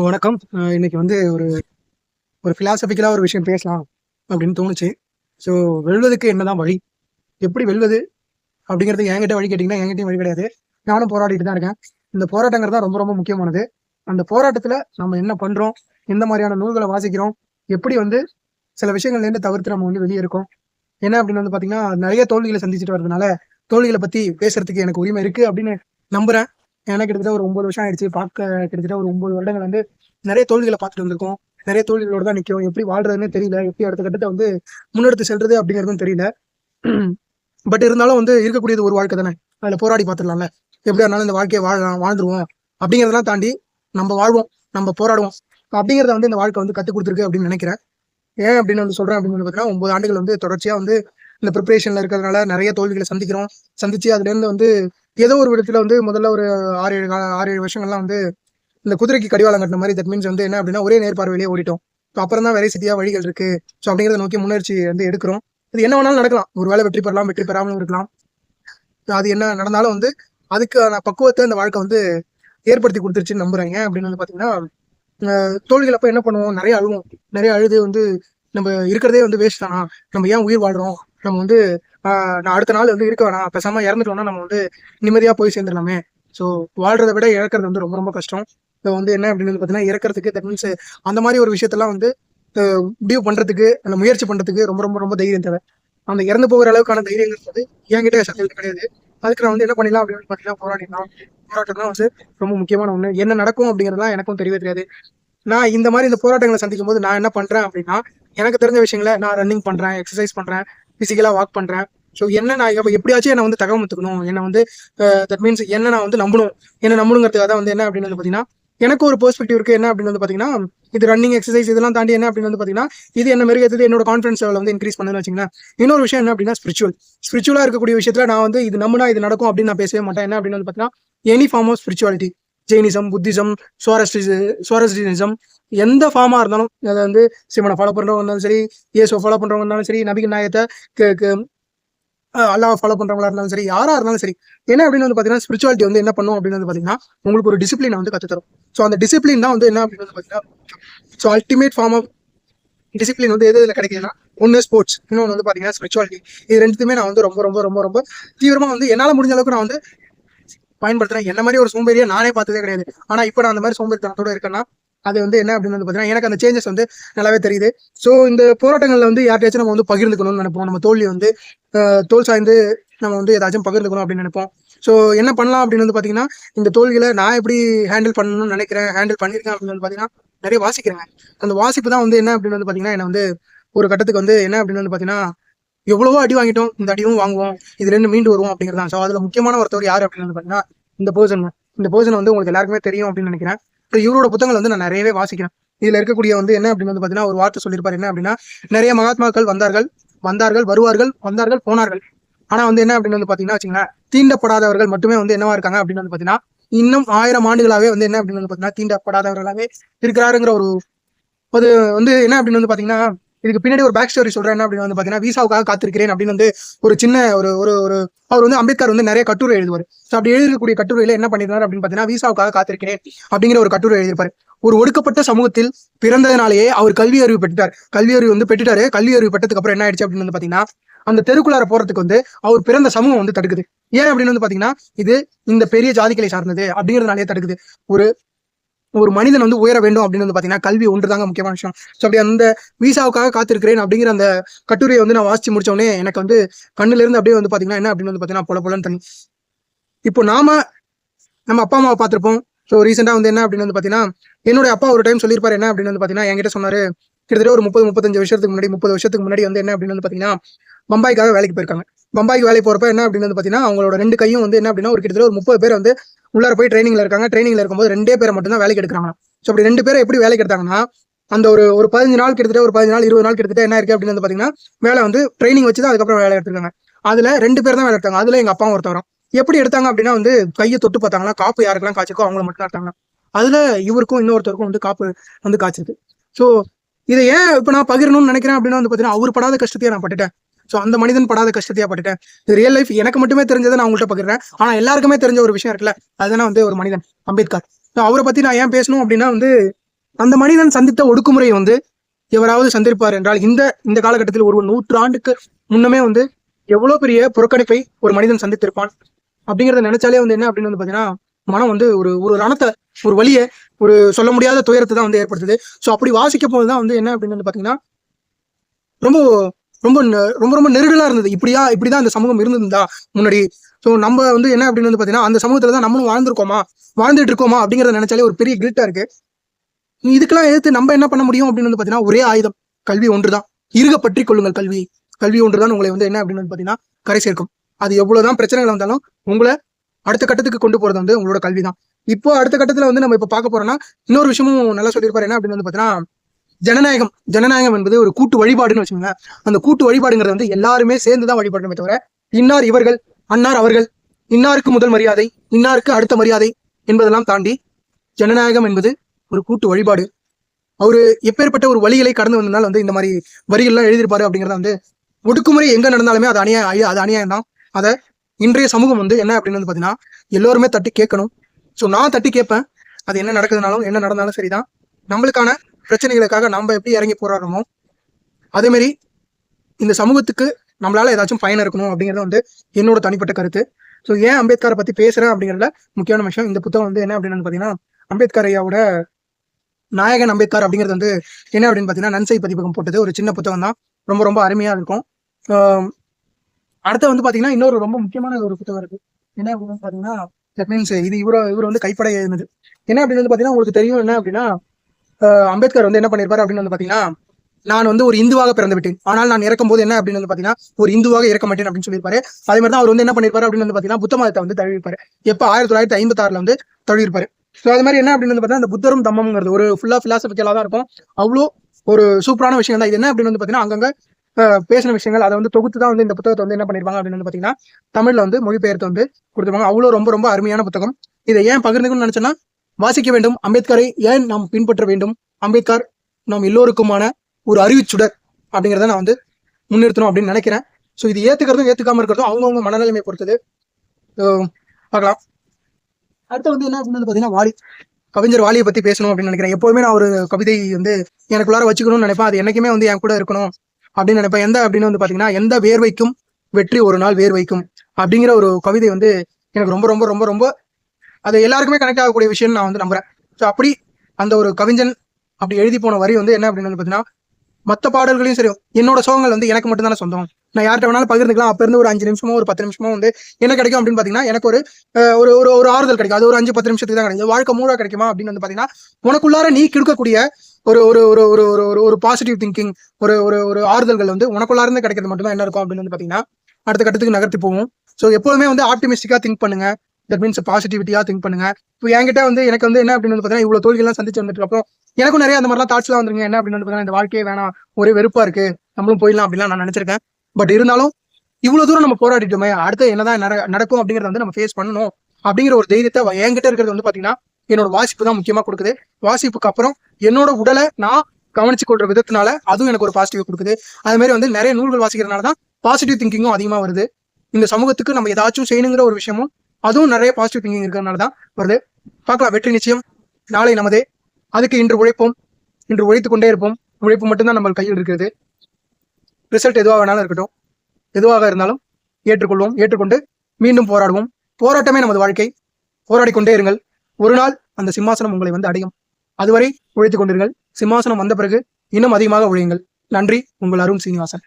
வணக்கம். இன்னைக்கு வந்து ஒரு ஒரு ஃபிலாசபிக்கலாக ஒரு விஷயம் பேசலாம் அப்படின்னு தோணுச்சு. ஸோ வெல்வதுக்கு என்னதான் வழி? எப்படி வெல்வது? அப்படிங்கிறது என்கிட்ட வழி கேட்டிங்கன்னா என்கிட்டயும் வழி கிடையாது. நானும் போராடிட்டு தான் இருக்கேன். இந்த போராட்டங்கிறது தான் ரொம்ப ரொம்ப முக்கியமானது. அந்த போராட்டத்தில் நம்ம என்ன பண்ணுறோம் எந்த மாதிரியான நூல்களை வாசிக்கிறோம்? எப்படி வந்து சில விஷயங்கள்லேருந்து தவிர்த்து நம்ம வந்து வெளியே இருக்கோம்? என்ன அப்படின்னு வந்து பார்த்தீங்கன்னா நிறைய தோல்விகளை சந்திச்சுட்டு வரதுனால தோல்விகளை பற்றி பேசுறதுக்கு எனக்கு உரிமை இருக்குது அப்படின்னு நம்புகிறேன் எனக்கு கிட்டத்தட்ட ஒரு ஒன்பது வருஷம் ஆயிடுச்சு. பார்க்க கிட்டத்தட்ட ஒரு ஒன்பது வருடங்கள் வந்து நிறைய தோல்விகளை பார்த்துட்டு வந்திருக்கோம். நிறைய தோல்விகளோட தான் நிற்கும் எப்படி வாழ்றதுன்னு தெரியல. எப்படி அடுத்த கட்டத்தை வந்து முன்னெடுத்து செல்றது அப்படிங்கிறதும் தெரியல. பட் இருந்தாலும் வந்து இருக்கக்கூடியது ஒரு வாழ்க்கை தானே. அதில் போராடி பார்த்துடலாம்ல. எப்படியா இருந்தாலும் இந்த வாழ்க்கையை வாழலாம் வாழ்ந்துருவோம். அப்படிங்கிறதெல்லாம் தாண்டி நம்ம வாழ்வோம். நம்ம போராடுவோம். அப்படிங்கிறத வந்து இந்த வாழ்க்கை வந்து கற்றுக் கொடுத்துருக்கு அப்படின்னு நினைக்கிறேன். ஏன் அப்படின்னு வந்து சொல்கிறேன் அப்படின்னு பார்த்தீங்கன்னா ஒன்பது ஆண்டுகள் வந்து தொடர்ச்சியாக வந்து இந்த ப்ரிப்பரேஷனில் இருக்கிறதுனால நிறைய தோல்விகளை சந்திக்கிறோம். சந்திச்சு அதுலேருந்து வந்து ஏதோ ஒரு விதத்தில் வந்து முதல்ல ஒரு ஆறு ஏழு ஆறு ஏழு வருஷங்கள்லாம் வந்து இந்த குதிரைக்கு கடிவாளம் கட்டின மாதிரி தட் மீன்ஸ் வந்து என்ன அப்படின்னா ஒரே நேர்பார்வையிலேயே ஓடிட்டோம். ஸோ அப்புறம் தான் வெரைசிட்டியாக வழிகள் இருக்கு. ஸோ அப்படிங்கிறத நோக்கி முன்னேற்சி வந்து எடுக்கிறோம். இது என்ன வேணாலும் நடக்கலாம். ஒரு வேளை வெற்றி பெறலாம் வெற்றி பெறாமலும் இருக்கலாம். அது என்ன நடந்தாலும் வந்து அதுக்கான பக்குவத்தை இந்த வாழ்க்கை வந்து ஏற்படுத்தி கொடுத்துருச்சுன்னு நம்புறேன். அப்படின்னு வந்து பார்த்தீங்கன்னா தோல்விகள் அப்போ என்ன பண்ணுவோம்? நிறைய அழுவோம். நிறைய அழுது வந்து நம்ம இருக்கிறதே வந்து வேஸ்ட் தானா? நம்ம ஏன் உயிர் வாழ்றோம்? நம்ம வந்து நான் அடுத்த நாள் வந்து இருக்க வேணாம். பேசாம இறந்துட்டோம்னா நம்ம வந்து நிம்மதியா போய் சேர்ந்துடலாமே. ஸோ வாழ்றதை விட இழக்கிறது வந்து ரொம்ப ரொம்ப கஷ்டம். இப்போ வந்து என்ன அப்படின்னு பார்த்தீங்கன்னா இறக்கிறதுக்கு தட் மீன்ஸ் அந்த மாதிரி ஒரு விஷயத்தெல்லாம் வந்து முடிவு பண்றதுக்கு அந்த முயற்சி பண்றதுக்கு ரொம்ப ரொம்ப ரொம்ப தைரியம் தேவை. அந்த இறந்து போகிற அளவுக்கான தைரியங்கிறது என்கிட்ட சத்தியம் கிடையாது. அதுக்கு நான் வந்து என்ன பண்ணிடலாம் அப்படின்னு பார்த்தீங்கன்னா போராடினா போராட்டம் தான் வந்து ரொம்ப முக்கியமான ஒன்று என்ன நடக்கும் அப்படிங்கிறதுலாம் எனக்கும் தெரியவே தெரியாது. நான் இந்த மாதிரி இந்த போராட்டங்களை சந்திக்கும் போது நான் என்ன பண்றேன் அப்படின்னா எனக்கு தெரிஞ்ச விஷயங்களை நான் ரன்னிங் பண்றேன் எக்ஸசைஸ் பண்றேன் பிசிக்கலா வாக் பண்றேன். ஸோ என்ன நான் எப்படியாச்சும் என்னை வந்து தகவமுத்துக்கணும் என்னை வந்து தட் மீன்ஸ் என்ன நான் வந்து நம்பணும். என்ன நம்பணுங்கிறதுக்காக தான் வந்து என்ன அப்படின்னு வந்து பார்த்தீங்கன்னா எனக்கு ஒரு பெர்ஸ்பெக்டிவ் இருக்கு. என்ன அப்படின்னு வந்து பார்த்தீங்கன்னா இது ரன்னிங் எக்ஸசைஸ் இதெல்லாம் தாண்டி என்ன அப்படின்னு வந்து பார்த்தீங்கன்னா இது என்ன மெருகேற்றது என்னோட கான்ஃபிடன்ஸ் லெவல் வந்து இன்க்ரீஸ் பண்ணுன்னு வச்சுங்களேன் இன்னொரு விஷயம் என்ன அப்படின்னா ஸ்பிரிச்சுவல் ஸ்பிரிச்சுவலாக இருக்கக்கூடிய விஷயத்துல நான் வந்து இது நம்மனா இது நடக்கும் அப்படின்னு நான் பேசவே மாட்டேன். என்ன அப்படின்னு வந்து பார்த்தீங்கன்னா any form of spirituality Jainism Buddhism சுவாரஸ்டி சுவாரஸ்டினிசம் எந்த ஃபார்மாக இருந்தாலும் அதை வந்து சிவனை ஃபாலோ பண்ணுறவங்க இருந்தாலும் சரி இயேசுவை ஃபாலோ பண்ணுறவங்க இருந்தாலும் சரி நபிகள் நாயத்தை அல்லாவை ஃபாலோ பண்ணுறவங்களா இருந்தாலும் சரி யாராக இருந்தாலும் சரி என்ன அப்படின்னு வந்து பார்த்தீங்கன்னா ஸ்பிரிச்சுவாலிட்டி வந்து என்ன பண்ணும் அப்படின்னு வந்து பார்த்தீங்கன்னா உங்களுக்கு ஒரு டிசிப்ளினை வந்து கற்றுத்தரும் ஸோ அந்த டிசிப்ளின் தான் வந்து என்ன அப்படின்னு வந்து பார்த்தீங்கன்னா so ultimate form of discipline வந்து எது இதில் கிடைக்குதுன்னா ஒன்று ஸ்போர்ட்ஸ் இன்னொன்று வந்து பார்த்தீங்கன்னா ஸ்பிரிச்சுவாலிட்டி இது ரெண்டுத்துமே நான் வந்து ரொம்ப ரொம்ப ரொம்ப ரொம்ப தீவிரமாக வந்து என்னால் முடிஞ்ச அளவுக்கு நான் வந்து பயன்படுத்துறேன். என்ன மாதிரி ஒரு சோம்பேறியை நானே பார்த்ததே கிடையாது. ஆனால் இப்போ நான் அந்த மாதிரி சோம்பேறித்தனத்தோட இருக்கேன்னா அது வந்து என்ன அப்படின்னு வந்து பார்த்தீங்கன்னா எனக்கு அந்த சேஞ்சஸ் வந்து நல்லாவே தெரியுது. ஸோ இந்த போராட்டங்களில் வந்து யார்கிட்டயாச்சும் நம்ம வந்து பகிர்ந்துக்கணும்னு நினைப்போம். நம்ம தோல்வி வந்து தோல் சாய்ந்து நம்ம வந்து ஏதாச்சும் பகிர்ந்துக்கணும் அப்படின்னு நினைப்போம். ஸோ என்ன பண்ணலாம் அப்படின்னு வந்து பார்த்தீங்கன்னா இந்த தோல்விகளை நான் எப்படி ஹேண்டில் பண்ணணும்னு நினைக்கிறேன் ஹேண்டில் பண்ணியிருக்கேன் அப்படின்னு வந்து பார்த்தீங்கன்னா நிறைய வாசிக்கிறேங்க. அந்த வாசிப்பு தான் வந்து என்ன அப்படின்னு வந்து பார்த்தீங்கன்னா என்ன வந்து ஒரு கட்டத்துக்கு வந்து என்ன அப்படின்னு வந்து பார்த்தீங்கன்னா எவ்வளவோ அடி வாங்கிட்டோம் இந்த அடியும் வாங்குவோம் இதுல இருந்து மீண்டு வருவோம் அப்படிங்கிறது தான் ஸோ அதுல முக்கியமான ஒருத்தவர் யார் அப்படின்னு பார்த்தீங்கன்னா இந்த பர்சன் இந்த பர்சன் வந்து உங்களுக்கு எல்லாருக்குமே தெரியும் அப்படின்னு நினைக்கிறேன். ஸோ இவரோட புத்தகங்கள் வந்து நான் நிறையவே வாசிக்கிறேன். இதுல இருக்கக்கூடிய வந்து என்ன அப்படின்னு வந்து பார்த்தீங்கன்னா ஒரு வார்த்தை சொல்லியிருப்பாரு. என்ன அப்படின்னா நிறைய மகாத்மாக்கள் வந்தார்கள் வந்தார்கள் வருவார்கள் வந்தார்கள் போனார்கள். ஆனா வந்து என்ன அப்படின்னு வந்து பாத்தீங்கன்னா வச்சுங்களேன் தீண்டப்படாதவர்கள் மட்டுமே வந்து என்னவா இருக்காங்க அப்படின்னு வந்து பாத்தீங்கன்னா இன்னும் ஆயிரம் ஆண்டுகளாவே வந்து என்ன அப்படின்னு வந்து பாத்தீங்கன்னா தீண்டப்படாதவர்களாவே இருக்கிறாருங்கிற ஒரு அது வந்து என்ன அப்படின்னு வந்து பாத்தீங்கன்னா இதுக்கு பின்னாடி ஒரு பேக் ஸ்டோரி சொல்றேன் என்ன அப்படின்னு வந்து பாத்தீங்கன்னா விசாவுக்காக காத்திருக்கிறேன் அப்படின்னு வந்து ஒரு சின்ன ஒரு ஒரு ஒரு அவர் வந்து அம்பேத்கர் வந்து நிறைய கட்டுரை எழுதுவார். ஸோ அப்படி எழுதக்கூடிய கட்டுரையில என்ன பண்ணிருந்தாரு அப்படின்னு பாத்தீங்கன்னா விசாவுக்காக காத்திருக்கிறேன் அப்படிங்கிற ஒரு கட்டுரை எழுதியிருப்பாரு. ஒரு ஒடுக்கப்பட்ட சமூகத்தில் பிறந்ததுனாலேயே அவர் கல்வி அறிவு பெற்றுட்டார். கல்வி அறிவு வந்து பெற்றுட்டாரு. கல்வி அறிவு பெற்றதுக்கு அப்புறம் என்ன ஆயிடுச்சு அப்படின்னு வந்து பாத்தீங்கன்னா அந்த தெருக்குள்ளார போறதுக்கு வந்து அவர் பிறந்த சமூகம் வந்து தடுக்குது. ஏன் அப்படின்னு வந்து பாத்தீங்கன்னா இது இந்த பெரிய ஜாதிகளை சார்ந்தது அப்படிங்கிறதுனாலே தடுக்குது. ஒரு ஒரு மனிதன் வந்து உயர வேண்டும் அப்படின்னு வந்து பார்த்தீங்கன்னா கல்வி ஒன்று தாங்க முக்கியமான விஷயம். ஸோ அப்படி அந்த விசாவுக்காக காத்திருக்கிறேன் அப்படிங்கிற அந்த கட்டுரையை வந்து நான் வாசிச்சு முடிச்சோடனே எனக்கு வந்து கண்ணுலேருந்து அப்படியே வந்து பார்த்தீங்கன்னா என்ன அப்படின்னு வந்து பார்த்தீங்கன்னா பொல பொலன்னு தண்ணி. இப்போ நாம நம்ம அப்பா அம்மாவை பார்த்துருப்போம். ஸோ ரீசெண்டாக வந்து என்ன அப்படின்னு வந்து பார்த்தீங்கன்னா என்னோட அப்பா ஒரு டைம் சொல்லியிருப்பாரு என்ன அப்படின்னு வந்து பார்த்தீங்கன்னா என்கிட்ட சொன்னார் கிட்டத்தட்ட ஒரு முப்பது முப்பத்தஞ்சு வருஷத்துக்கு முன்னாடி முப்பது வருஷத்துக்கு முன்னாடி வந்து என்ன அப்படின்னு வந்து பார்த்தீங்கன்னா பம்பாய்க்காக வேலைக்கு போயிருக்காங்க. பம்பாய்க்கு வேலைக்கு போகிறப்ப என்ன அப்படின்னு வந்து பார்த்தீங்கன்னா அவங்களோட ரெண்டு கையும் வந்து என்ன அப்படின்னா ஒரு கிட்டத்தட்ட ஒரு முப்பது பேர் வந்து உள்ளார போய் ட்ரைனிங்ல இருக்காங்க. ட்ரைனிங்ல இருக்கும்போது ரெண்டே பேரை மட்டும் தான் வேலைக்கு எடுக்கிறாங்க ஸோ அப்படி ரெண்டு பேரை எப்படி வேலைக்கு எடுத்தாங்கன்னா அந்த ஒரு ஒரு பதினஞ்சு நாள் கிட்டத்தட்ட ஒரு பதினஞ்சு நாள் இருபது நாள் கிட்டத்தட்ட என்ன இருக்கு அப்படின்னு வந்து பார்த்தீங்கன்னா வேலை வந்து ட்ரைனிங் வச்சு தான் அதுக்கப்புறம் வேலை எடுத்திருக்காங்க. அதுல ரெண்டு பேர் தான் வேலை எடுத்தாங்க. அதுல எங்க அப்பாவும் ஒருத்தவரும் எப்படி எடுத்தாங்க அப்படின்னா வந்து கையை தொட்டு பார்த்தாங்களா காப்பு யாருக்கெல்லாம் காய்ச்சிக்கோ அவங்கள மட்டும் எடுத்தாங்க. அதுல இவருக்கும் இன்னொருத்தருக்கும் வந்து காப்பு வந்து காய்ச்சது ஸோ இதை ஏன் இப்போ நான் பகிரணும்னு நினைக்கிறேன் அப்படின்னா வந்து பார்த்தீங்கன்னா அவர் படாத கஷ்டத்தையே நான் பட்டுட்டேன். ஸோ அந்த மனிதன் படாத கஷ்டத்தையா பட்டுட்டேன். இது ரியல் லைஃப் எனக்கு மட்டுமே தெரிஞ்சதை நான் உங்கள்கிட்ட பகிர்றேன். ஆனால் எல்லாருக்குமே தெரிஞ்ச ஒரு விஷயம் இருக்குல்ல அதுதான் வந்து ஒரு மனிதன் அம்பேத்கர். ஸோ அவரை பற்றி நான் ஏன் பேசணும் அப்படின்னா வந்து அந்த மனிதன் சந்தித்த ஒடுக்குமுறையை வந்து எவராவது சந்திருப்பார் என்றால் இந்த இந்த காலகட்டத்தில் ஒரு நூற்றாண்டுக்கு முன்னமே வந்து எவ்வளோ பெரிய புறக்கணிப்பை ஒரு மனிதன் சந்தித்திருப்பான் அப்படிங்கிறத நினைச்சாலே வந்து என்ன அப்படின்னு வந்து பாத்தீங்கன்னா மனம் வந்து ஒரு ஒரு ரணத்தை ஒரு வழியை ஒரு சொல்ல முடியாத துயரத்தை தான் வந்து ஏற்படுத்துது. ஸோ அப்படி வாசிக்க போதுதான் வந்து என்ன அப்படின்னு வந்து பாத்தீங்கன்னா ரொம்ப ரொம்ப நெ- ரொம்ப ரொம்ப நெருடலாக இருந்தது. இப்படியா இப்படிதான் அந்த சமூகம் இருந்திருந்தா முன்னாடி. ஸோ நம்ம வந்து என்ன அப்படின்னு வந்து பார்த்தீங்கன்னா அந்த சமூகத்தில் தான் நம்மளும் வாழ்ந்திருக்கோமா? வாழ்ந்துட்டு இருக்கோமா அப்படிங்கிறத நினைச்சாலே ஒரு பெரிய கில்ட்டா இருக்கு. இதுக்கெல்லாம் எதிர்த்து நம்ம என்ன பண்ண முடியும் அப்படின்னு வந்து பாத்தீங்கன்னா ஒரே ஆயுதம். கல்வி ஒன்று தான் இருக பற்றி கொள்ளுங்கள் கல்வி. கல்வி ஒன்று தான் உங்களை வந்து என்ன அப்படின்னு வந்து பார்த்தீங்கன்னா கரை சேர்க்கும். அது எவ்வளவுதான் பிரச்சனைகள் வந்தாலும் உங்களை அடுத்த கட்டத்துக்கு கொண்டு போறது வந்து உங்களோட கல்வி தான் இப்போ அடுத்த கட்டத்துல வந்து நம்ம இப்ப பார்க்க போறோம்னா இன்னொரு விஷயமும் நல்லா சொல்லியிருப்பாரு. என்ன அப்படின்னு வந்து பாத்தீங்கன்னா ஜனநாயகம் ஜனநாயகம் என்பது ஒரு கூட்டு வழிபாடுன்னு வச்சுக்கோங்க. அந்த கூட்டு வழிபாடுங்கிறது வந்து எல்லாருமே சேர்ந்து தான் வழிபடணுமே தவிர இன்னார் இவர்கள் அன்னார் அவர்கள் இன்னாருக்கு முதல் மரியாதை இன்னாருக்கு அடுத்த மரியாதை என்பதெல்லாம் தாண்டி ஜனநாயகம் என்பது ஒரு கூட்டு வழிபாடு. அவர் எப்பேற்பட்ட ஒரு வழிகளை கடந்து வந்ததுனால வந்து இந்த மாதிரி வரிகள்லாம் எழுதியிருப்பாரு அப்படிங்கிறத வந்து ஒடுக்குமுறை எங்க நடந்தாலுமே அது அநியாயம் ஐ- அது அநியாயம் தான் அதை இன்றைய சமூகம் வந்து என்ன அப்படின்னு வந்து பார்த்தீங்கன்னா எல்லோருமே தட்டி கேட்கணும். ஸோ நான் தட்டி கேட்பேன். அது என்ன நடக்குதுனாலும் என்ன நடந்தாலும் சரிதான். நம்மளுக்கான பிரச்சனைகளுக்காக நம்ம எப்படி இறங்கி போராடுறோமோ அதேமாரி இந்த சமூகத்துக்கு நம்மளால் ஏதாச்சும் பயன் இருக்கணும் அப்படிங்கிறது வந்து என்னோட தனிப்பட்ட கருத்து. ஸோ ஏன் அம்பேத்கரை பற்றி பேசுகிறேன் அப்படிங்கிறத முக்கியமான விஷயம் இந்த புத்தகம் வந்து என்ன அப்படின்னு பார்த்தீங்கன்னா அம்பேத்கர் ஐயாவோட நாயகன் அம்பேத்கர் அப்படிங்கிறது வந்து என்ன அப்படின்னு பார்த்தீங்கன்னா நன்சை பதிப்பகம் போட்டது. ஒரு சின்ன புத்தகம் தான். ரொம்ப ரொம்ப அருமையாக இருக்கும். அடுத்து வந்து பார்த்தீங்கன்னா இன்னொரு ரொம்ப முக்கியமான ஒரு புத்தகம் இருக்கு. என்ன அப்படின்னு பார்த்தீங்கன்னா தட் மீன்ஸ் இது இவர இவர் வந்து கைப்பட எழுதினது என்ன அப்படின்னு வந்து பார்த்தீங்கன்னா உங்களுக்கு தெரியும் என்ன அப்படின்னா அம்பேத்கர் வந்து என்ன பண்ணிருப்பாரு அப்படின்னு வந்து பாத்தீங்கன்னா நான் வந்து ஒரு இந்துவாக பிறந்து விட்டேன் ஆனால் நான் இறக்கும் போது என்ன அப்படின்னு வந்து பாத்தீங்கன்னா ஒரு இந்துவாக இறக்க மாட்டேன் அப்படின்னு சொல்லியிருப்பாரு. அதே மாதிரி தான் அவர் வந்து என்ன பண்ணிருப்பாரு அப்படின்னு வந்து பாத்தீங்கன்னா புத்த மதத்தை வந்து தழுவிப்பாரு. எப்ப ஆயிரத்தி தொள்ளாயிரத்தி ஐம்பத்தி ஆறுல வந்து தழுவிருப்பாரு ஸோ அது மாதிரி என்ன அப்படின்னு வந்து பாத்தீங்கன்னா இந்த புத்தரும் தம்மம்ங்கிறது ஒரு ஃபுல்லா பிலாசபிக்கலா தான் இருக்கும். அவ்வளோ ஒரு சூப்பரான விஷயம் தான். இது என்ன அப்படின்னு வந்து பாத்தீங்கன்னா அங்கங்க பேசின விஷயங்கள் அதை வந்து தொகுத்து தான் வந்து இந்த புத்தகத்தை வந்து என்ன பண்ணிருப்பாங்க அப்படின்னு வந்து பாத்தீங்கன்னா தமிழ்ல வந்து மொழிபெயர்த்து வந்து கொடுத்துருப்பாங்க. அவ்வளோ ரொம்ப ரொம்ப அருமையான புத்தகம். இதை ஏன் பகிர்ந்துக்கணும்னு நினைச்சேன்னா வாசிக்க வேண்டும். அம்பேத்கரை ஏன் நாம் பின்பற்ற வேண்டும்? அம்பேத்கர் நாம் எல்லோருக்குமான ஒரு அறிவுச்சுடர் அப்படிங்கிறத நான் வந்து முன்னிறுத்தணும் அப்படின்னு நினைக்கிறேன். ஸோ இது ஏற்றுக்கிறதும் ஏத்துக்காம இருக்கிறதும் அவங்கவுங்க மனநிலைமை பொறுத்தது. பார்க்கலாம். அடுத்து வந்து என்ன சொன்னது பார்த்தீங்கன்னா வாலி கவிஞர் வாலியை பத்தி பேசணும் அப்படின்னு நினைக்கிறேன். எப்போதுமே நான் ஒரு கவிதை வந்து எனக்குள்ளார வச்சுக்கணும்னு நினைப்பேன். அது என்னைக்குமே வந்து என் கூட இருக்கணும் அப்படின்னு நினைப்பேன். எந்த அப்படின்னு வந்து பாத்தீங்கன்னா எந்த வேர்வைக்கும் வெற்றி ஒரு நாள் வேர் வைக்கும் அப்படிங்கிற ஒரு கவிதை வந்து எனக்கு ரொம்ப ரொம்ப ரொம்ப ரொம்ப அது எல்லாருக்குமே கனெக்ட் ஆகக்கூடிய விஷயம் நான் வந்து நம்புறேன். ஸோ அப்படி அந்த ஒரு கவிஞன் அப்படி எழுதி போன வரி வந்து என்ன அப்படின்னு பார்த்தீங்கன்னா மற்ற பாடல்களையும் சரி என்னோட சோகங்கள் வந்து எனக்கு மட்டும் தானே சொந்தம். நான் யார்கிட்ட வேணாலும் பகிர்ந்துக்கலாம். அப்போ இருந்து ஒரு அஞ்சு நிமிஷமோ ஒரு பத்து நிமிஷமோ வந்து என்ன கிடைக்கும் அப்படின்னு பார்த்தீங்கன்னா எனக்கு ஒரு ஒரு ஒரு ஒரு ஆறுதல் கிடைக்கும். அது ஒரு அஞ்சு பத்து நிமிஷத்துக்கு தான் கிடைக்கும். வாழ்க்கை மூடா கிடைக்குமா அப்படின்னு வந்து பார்த்தீங்கன்னா உனக்குள்ளார நீ கொடுக்கக்கூடிய ஒரு ஒரு ஒரு ஒரு ஒரு ஒரு ஒரு பாசிட்டிவ் திங்கிங் ஒரு ஒரு ஒரு ஆறுதல்கள் வந்து உனக்குள்ளார இருந்து கிடைக்கிறது மட்டும்தான் என்ன இருக்கும் அப்படின்னு வந்து பார்த்தீங்கன்னா அடுத்த கட்டத்துக்கு நகர்த்தி போகும். ஸோ எப்போதுமே வந்து ஆப்டிமிஸ்டிக்காக திங்க் பண்ணுங்க. தட் மீன்ஸ் பாசிட்டிவிட்டியா திங்க் பண்ணுங்க. இப்போ என்கிட்ட வந்து எனக்கு வந்து என்ன அப்படின்னு வந்து பாத்தீங்கன்னா இவ்வளவு தோல்விகள்லாம் சந்திச்சு வந்துட்டு அப்புறம் எனக்கும் நிறைய அந்த மாதிரிலாம் தாட்ஸ்லாம் வந்துருங்க என்ன அப்படின்னு வந்து பாத்தீங்கன்னா இந்த வாழ்க்கையே வேணாம் ஒரே வெறுப்பா இருக்கு நம்மளும் போயிடலாம் அப்படிலாம் நான் நினைச்சிருக்கேன். பட் இருந்தாலும் இவ்வளவு தூரம் நம்ம போராடிட்டோமே அடுத்து என்னதான் நட- நடக்கும் அப்படிங்கறத வந்து நம்ம ஃபேஸ் பண்ணணும் அப்படிங்கிற ஒரு தைரியத்தை என்கிட்ட இருக்கிறது வந்து பாத்தீங்கன்னா என்னோட வாசிப்பு தான் முக்கியமா கொடுக்குது. வாசிப்புக்கு அப்புறம் என்னோட உடலை நான் கவனிச்சு கொள்ற விதத்தினால அதுவும் எனக்கு ஒரு பாசிட்டிவ் கொடுக்குது. அது மாதிரி வந்து நிறைய நூல்கள் வாசிக்கிறதுனால தான் பாசிட்டிவ் திங்கிங்கும் அதிகமா வருது. இந்த சமூகத்துக்கு நம்ம ஏதாச்சும் செய்யணுங்கிற ஒரு விஷயமும் அதுவும் நிறைய பாசிட்டிவ் திங்கிங் இருக்கிறதுனால தான் வருது. பார்க்கலாம் வெற்றி நிச்சயம். நாளை நமதே. அதுக்கு இன்று உழைப்போம். இன்று உழைத்து கொண்டே இருப்போம். உழைப்பு மட்டும்தான் நம்ம கையில் இருக்கிறது. ரிசல்ட் எதுவாக வேணாலும் இருக்கட்டும். எதுவாக இருந்தாலும் ஏற்றுக்கொள்வோம். ஏற்றுக்கொண்டு மீண்டும் போராடுவோம். போராட்டமே நமது வாழ்க்கை. போராடி கொண்டே இருங்கள். ஒரு நாள் அந்த சிம்மாசனம் உங்களை வந்து அடையும். அதுவரை உழைத்துக் கொண்டிருங்கள். சிம்மாசனம் வந்த பிறகு இன்னும் அதிகமாக உழையுங்கள். நன்றி. உங்கள் அருண் சீனிவாசன்.